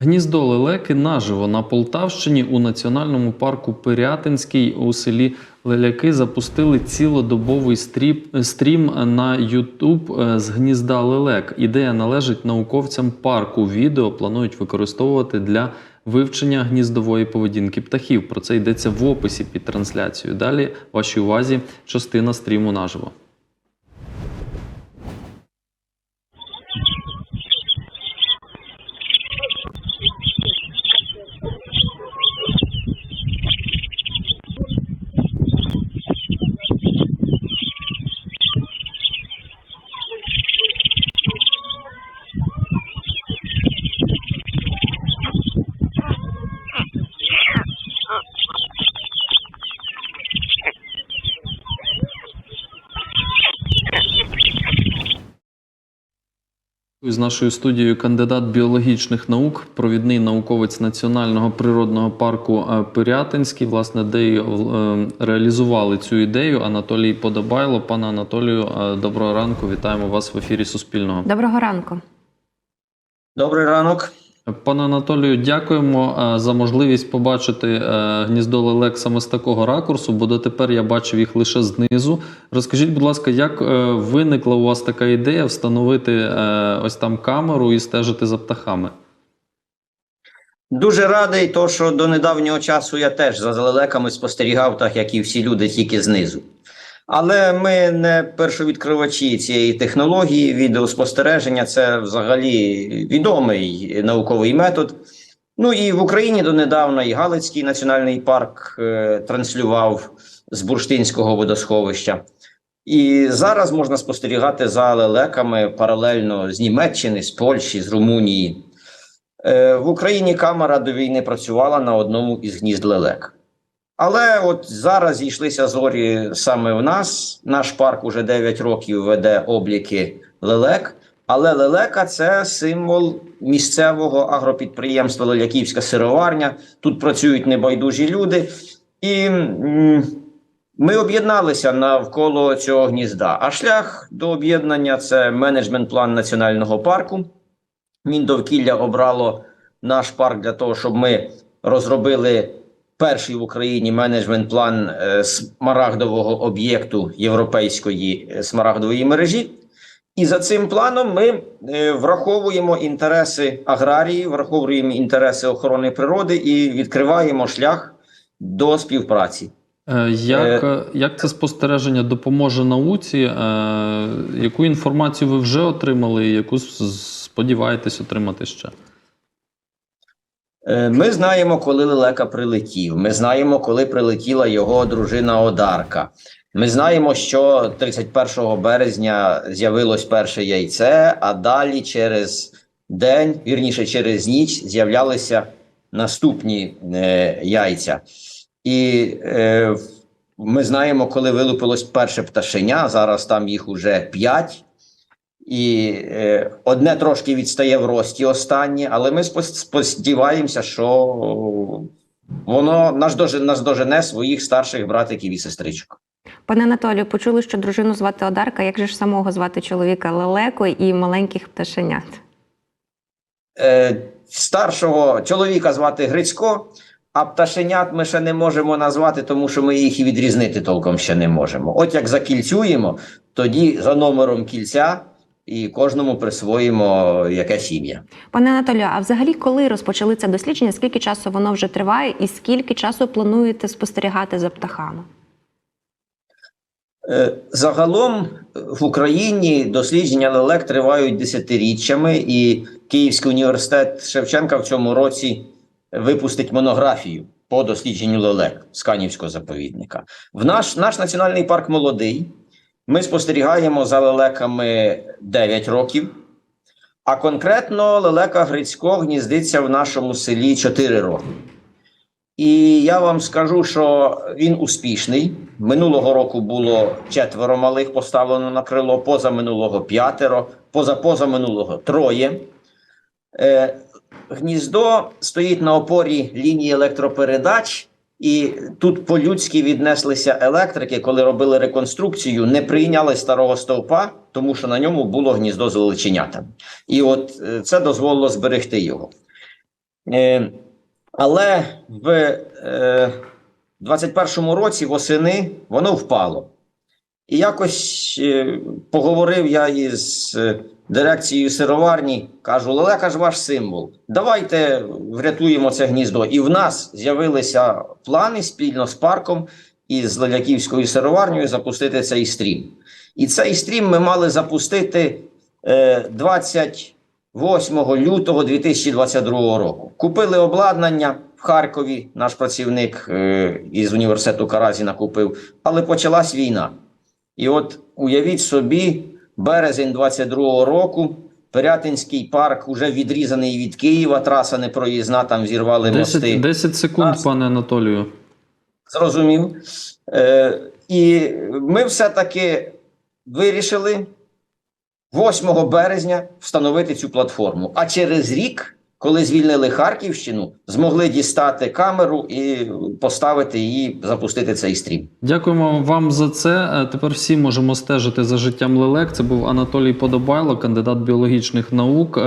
Гніздо лелеки наживо на Полтавщині у національному парку Пирятинський у селі Леляки запустили цілодобовий стріп, стрім на YouTube е, з гнізда лелек. Ідея належить науковцям парку. Відео планують використовувати для вивчення гніздової поведінки птахів. Про це йдеться в описі під трансляцією. Далі вашій увазі частина стріму наживо. З нашою студією кандидат біологічних наук, провідний науковець Національного природного парку е, Пирятинський, власне, де й, е, реалізували цю ідею. Анатолій Подобайло. Пане Анатолію, е, доброго ранку. Вітаємо вас в ефірі Суспільного. Доброго ранку. Добрий ранок. Пане Анатолію, дякуємо е, за можливість побачити е, гніздо лелек саме з такого ракурсу, бо дотепер я бачив їх лише знизу. Розкажіть, будь ласка, як е, виникла у вас така ідея встановити ось там камеру і стежити за птахами? Дуже радий, то, що до недавнього часу я теж за лелеками спостерігав, так як і всі люди, тільки знизу. Але ми не першовідкривачі цієї технології. Відеоспостереження це взагалі відомий науковий метод. Ну і в Україні донедавна і Галицький національний парк е, транслював з бурштинського водосховища. І зараз можна спостерігати за лелеками паралельно з Німеччини, з Польщі, з Румунії. Е, В Україні камера до війни працювала на одному із гнізд лелек. Але от зараз зійшлися зорі саме в нас. Наш парк уже 9 років веде обліки лелек. Але лелека це символ місцевого агропідприємства Леляківська сироварня. Тут працюють небайдужі люди. І ми об'єдналися навколо цього гнізда. А шлях до об'єднання це менеджмент-план національного парку. Міндовкілля обрало наш парк для того, щоб ми розробили перший в Україні менеджмент-план е, смарагдового об'єкту європейської е, смарагдової мережі. І за цим планом ми е, враховуємо інтереси аграрії, враховуємо інтереси охорони природи і відкриваємо шлях до співпраці. Як, як це спостереження допоможе науці? Яку інформацію ви вже отримали, яку сподіваєтесь отримати ще? Е, Ми знаємо, коли лелека прилетів. Ми знаємо, коли прилетіла його дружина Одарка. Ми знаємо, що 31 березня з'явилось перше яйце, а далі через день, вірніше, через ніч, з'являлися наступні е, яйця. І е, ми знаємо, коли вилупилось перше пташеня. Зараз там їх уже п'ять. І е, одне трошки відстає в рості останнє, але ми сподіваємося, що воно нас, дожи, нас дожене своїх старших братиків і сестричок. Пане Анатолію, почули, що дружину звати Одарка. Як же ж самого звати чоловіка Лелеко і маленьких пташенят? Е, старшого чоловіка звати Грицько, а пташенят ми ще не можемо назвати, тому що ми їх і відрізнити толком ще не можемо. От як закільцюємо, тоді за номером кільця і кожному присвоїмо якесь ім'я. Пане Анатолію, а взагалі коли розпочали це дослідження? Скільки часу воно вже триває, і скільки часу плануєте спостерігати за птахами? Е, Загалом в Україні дослідження лелек тривають десятиріччями, і Київський університет Шевченка в цьому році випустить монографію по дослідженню лелек з Канівського заповідника. В наш, наш національний парк молодий. Ми спостерігаємо за лелеками 9 років, а конкретно лелека Грицько гніздиться в нашому селі 4 роки. І я вам скажу, що він успішний. Минулого року було четверо малих поставлено на крило, позаминулого п'ятеро, позапозаминулого троє. Е, гніздо стоїть на опорі лінії електропередач, і тут по-людськи віднеслися електрики, коли робили реконструкцію, не прийняли старого стовпа, тому що на ньому було гніздо з величенятами. І от е, це дозволило зберегти його. Е, але в е, 21-му році восени воно впало. І якось е, поговорив я із дирекцією сироварні, кажу, лелека ж ваш символ. Давайте врятуємо це гніздо. І в нас з'явилися плани спільно з парком і з Леляківською сироварнею запустити цей стрім. І цей стрім ми мали запустити е, 28 лютого 2022 року. Купили обладнання в Харкові, наш працівник е, із університету Каразіна купив, але почалась війна. І от уявіть собі, березень 22-го року, Пирятинський парк уже відрізаний від Києва, траса непроїзна, там зірвали мости. 10, 10 секунд, а, пане Анатолію. Зрозумів. Е, і ми все-таки вирішили 8 березня встановити цю платформу. А через рік, коли звільнили Харківщину, змогли дістати камеру і поставити її, запустити цей стрім. Дякуємо вам за це. Е, Тепер всі можемо стежити за життям лелек. Це був Анатолій Подобайло, кандидат біологічних наук.